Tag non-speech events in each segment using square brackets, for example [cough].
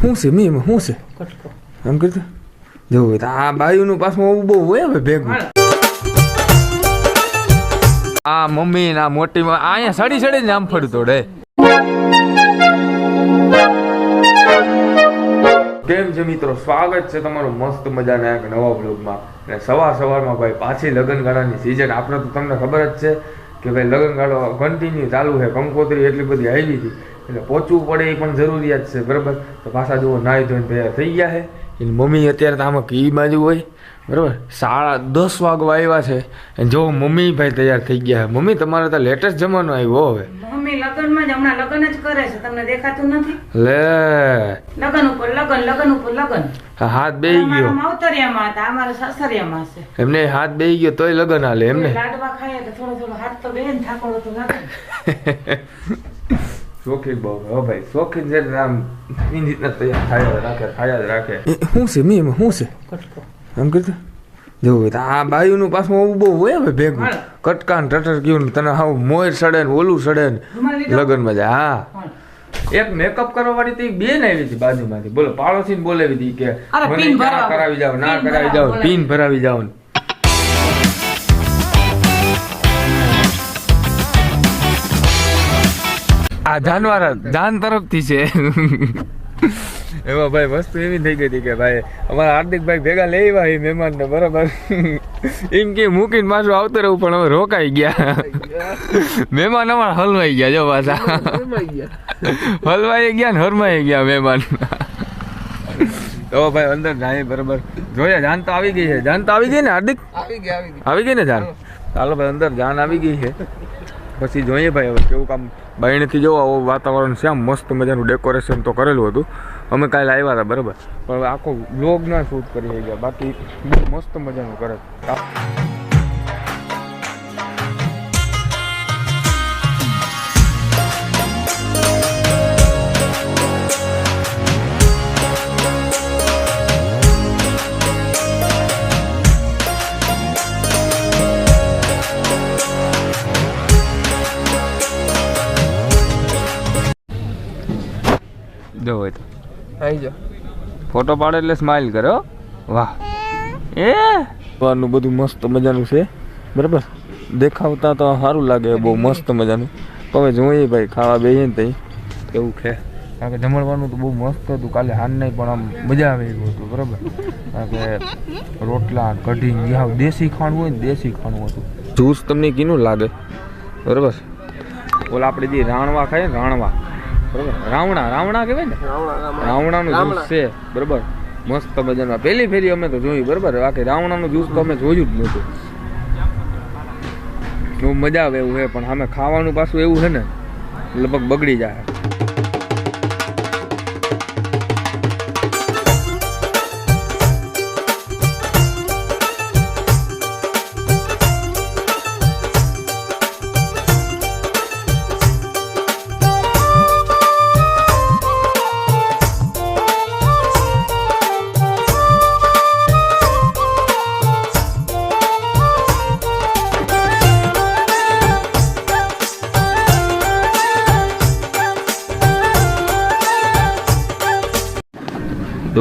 શું છે મી શું છે એમ કરતો જોવું તો આ બાયુનું પાછું બહુ હોય હવે ભેગું. આ મમ્મી ના મોટી આ અહીંયા સડી સડી ને આમ ફરતો રે. કેમ છે મિત્રો? સ્વાગત છે તમારું મસ્ત મજાના એક નવા બ્લોગમાં અને સવાર સવારમાં ભાઈ પાછી લગ્નગાળાની સિઝન આપણે તો તમને ખબર જ છે કે ભાઈ લગ્નગાળો કન્ટિન્યુ ચાલુ છે. કંકોત્રી એટલી બધી આવી હતી. એટલે પહોંચવું પડે એ પણ જરૂરિયાત છે બરાબર? તો પાછા જુઓ નાહી ધોઈને તૈયાર થઈ ગયા છે. એની મમ્મી અત્યારે તો આમાં કઈ બાજુ હોય બરાબર? સાડા દસ વાગવા આવ્યા છે જો મમ્મી ભાઈ તૈયાર થઈ ગયા મમ્મી તમારે તો લેટેસ્ટ જમાનો આવ્યો હવે. મમ્મી લગ્નમાં જ હમણાં લગ્ન જ કરે છે તમને દેખાતું નથી? લે. લગ્ન ઉપર લગ્ન લગ્ન ઉપર લગ્ન. હાથ બેહી ગયો. માવતરિયામાં હતા અમારા સસરિયામાં છે. એમને હાથ બેહી ગયો તોય લગન હાલે એમને. લાડવા ખાઈએ તો થોડો થોડો હાથ તો બેન થાકોડો તો લાગે. [laughs] શોખીન બહુ હો ભાઈ શોખીન છે ને આમ ઈ રીતના તૈયાર થાય રાખે થાય જ રાખે શું છે મી એમાં શું છે એમ કીધું જોવું તો આ બાયુનું પાછું આવું બહુ હોય હવે ભેગું. કટકાન ટટર કયું ને તને હાવ મોર સડે ને ઓલું સડે ને રૂમાલ મજા જાય હા એક મેકઅપ કરવા વાળી તો બે બેન આવી હતી બાજુમાંથી બોલો પાડોશી ને બોલાવી હતી કે અરે, મને ના કરાવી જાવ ના કરાવી જાવ. પીન ભરાવી જાવ આ જાનવાર જાન તરફથી છે. એમાં ભાઈ વસ્તુ એવી થઈ ગઈ હતી કે ભાઈ અમારા હાર્દિકભાઈ ભેગા લઈ આવ્યા એ મહેમાન ને બરાબર? એમ કે મૂકીને પાછું આવતો રહેવું પણ હવે રોકાઈ ગયા. મહેમાન અમારા હલવાઈ ગયા જો પાછા. હલવાઈ ગયા ને હરમાઈ ગયા મહેમાન. તો ભાઈ અંદર જાય બરાબર. જોયા જાન તો આવી ગઈ છે. જાન તો આવી ગઈ ને હાર્દિક? આવી ગયા આવી ગઈ ને જાન? ચાલો ભાઈ અંદર જાન આવી ગઈ છે. પછી જોઈએ ભાઈ હવે કેવું કામ બાયણેથી જોવો, આવો વાતાવરણ છે આમ મસ્ત મજાનું ડેકોરેશન તો કરેલું હતું. અમે કાલે આવ્યા હતા, બરાબર. પણ આખો બ્લોગ ના શૂટ કરી ગયા બાકી બહુ મસ્ત મજાનું કરે જો હોય તો. આવી જાઓ ફોટો પાડે એટલે સ્માઇલ કરે હો. વાહ. એ? નું બધું મસ્ત મજાનું છે. બરાબર? દેખાવતા તો સારું લાગે બહુ મસ્ત મજાનું. હવે જોઈએ ભાઈ ખાવા બેસીએ ને તઈ. કેવું છે. કારણ કે જમણવાનું તો બહુ મસ્ત હતું કાલે હાન નહીં પણ આમ મજા આવે એવું હતું બરાબર? કારણ કે રોટલા કઢી યાવ દેશી ખાણું હોય ને દેશી ખાણું હતું જ્યુસ તમને કીનું લાગે? બરાબર? ઓલા આપણે જે રાણવા ખાઈએ રાણવા. બરાબર? રાવણા રાવણા કહેવાય ને? રાવણાનું જ્યુસ છે બરાબર? મસ્ત મજાનું. પહેલી ફેરી અમે તો જોયું બરાબર? બાકી રાવણાનું જ્યુસ તો અમે જોયું જ નહોતું. બહુ મજા આવે એવું છે પણ સામે ખાવાનું પાછું એવું છે ને લગભગ બગડી જાય.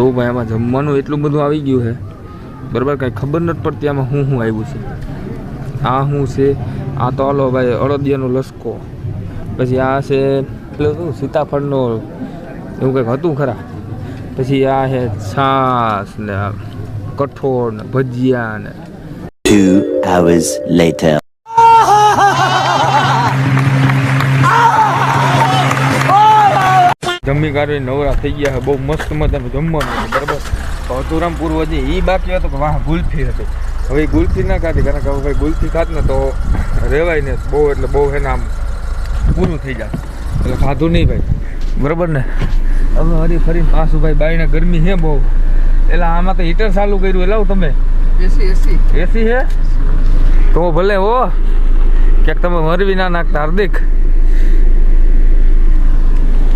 તો ભાઈ, આમાં જમવાનું એટલું બધું આવી ગયું છે. બરાબર, કાંઈ ખબર નથી પડતી આમાં શું શું આવ્યું છે. આ શું છે? આ તો હાલો ભાઈ, અડદિયાનો લસકો. પછી આ છે, પેલું શું, સીતાફળનો, એવું કંઈક હતું ખરા. પછી આ છે છાસ ને કઠોળ ને ભજીયા ને. Two hours later. જમી કાઢી નવરા થઈ ગયા બહુ મસ્ત મજાનું જમવાનું બરાબર? અતુરામ પૂર્વજી એ બાકી હતો કે વાહ ગુલ્ફી હતી. હવે ગુલ્ફી ના ખાધી કારણ કે હવે ભાઈ ગુલ્ફી ખાત ને તો રેવાય ને બહુ એટલે બહુ એને આમ પૂરું થઈ જાય. એટલે ખાધું નહીં ભાઈ. બરાબર ને? હવે હરી ફરી પાછું ભાઈ બાઈને ગરમી છે બહુ. એટલે આમાં તો હીટર ચાલુ કર્યું લાવ તમે. એસી એસી. એસી છે? તો ભલે હો ક્યાંક તમે મરવી ના નાખતા હાર્દિક.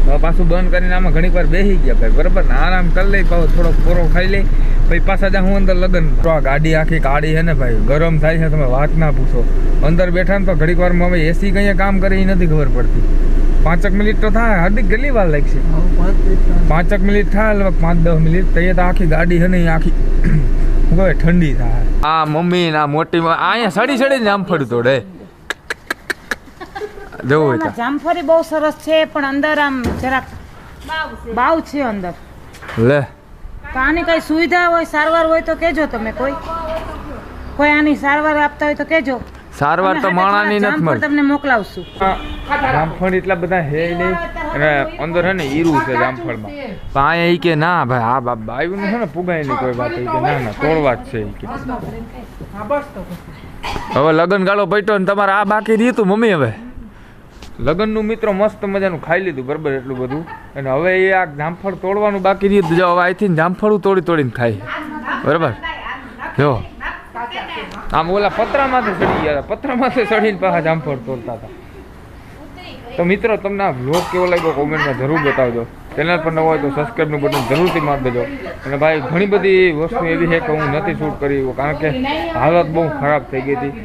પાછું બંધ કરીને આમાં ઘણી વાર બેસી ગયા ભાઈ. બરાબર? ને આરામ કરી લઈ પાછો થોડો પોરો ખાઈ લઈ. પછી પાછા જા હું અંદર લગન તો આ ગાડી આખી કાઢી છે ને ભાઈ. ગરમ થાય છે તમે વાત ના પૂછો. અંદર બેઠા ને તો ઘડીક વારમાં હવે એસી કઈ કામ કરે એ નથી ખબર પડતી. પાંચક મિનિટ તો થાય હાર્દિક કેટલી વાર લાગશે? પાંચક મિનિટ થાય લગભગ પાંચ દસ મિનિટ. તો એ તો આખી ગાડી છે ને ઈ આખી [clears throat] ઠંડી થાય. આ મમ્મી ના મોટી અહીંયા સડી સડી આમ ફરતો તોડે જવું હોય તો જામફળી બહુ સરસ છે પણ અંદર આમ જરાક બાવ છે. અંદર. લે. તો આની કઈ સુવિધા હોય સારવાર હોય તો કેજો તમે કોઈ. કોઈ આની સારવાર આપતા હોય તો કેજો. સારવાર તો માણાની નથી મળતી. તમને મોકલાવશું. જામફળ એટલા બધા હે નહીં. અને અંદર છે ને હીરું છે જામફળમાં. પણ અહીંયા ઈ કે ના ભાઈ આ બાપ આવ્યું છે ને પુગાય નહીં કોઈ વાત કે ના ના તોડવા જ છે ઈ કે. હવે લગન ગાળો પૈટો ને તમારે આ બાકી રહ્યું તું મમ્મી હવે? લગનનું મિત્રો મસ્ત મજાનું ખાઈ લીધું, બરાબર એટલું બધું. અને હવે એ આ જામફળ તોડવાનું બાકી રહ્યું જો હવે અહીંથી જામફળું તોડી તોડીને ખાય. બરાબર? જો. આમ ઓલા પતરામાંથી ચડી ગયા હતા. પતરામાંથી ચડીને પાછા જામફળ તોડતા હતા. તો મિત્રો, તમને આ વ્લોગ કેવો લાગ્યો કોમેન્ટમાં જરૂર બતાવજો. ચેનલ પર નવો હોય તો સબસ્ક્રાઈબનું બટન જરૂરથી માર દેજો. અને ભાઈ, ઘણી બધી વસ્તુ એવી છે કે હું નથી શૂટ કરી. કારણ કે હાલત બહુ ખરાબ થઈ ગઈ હતી.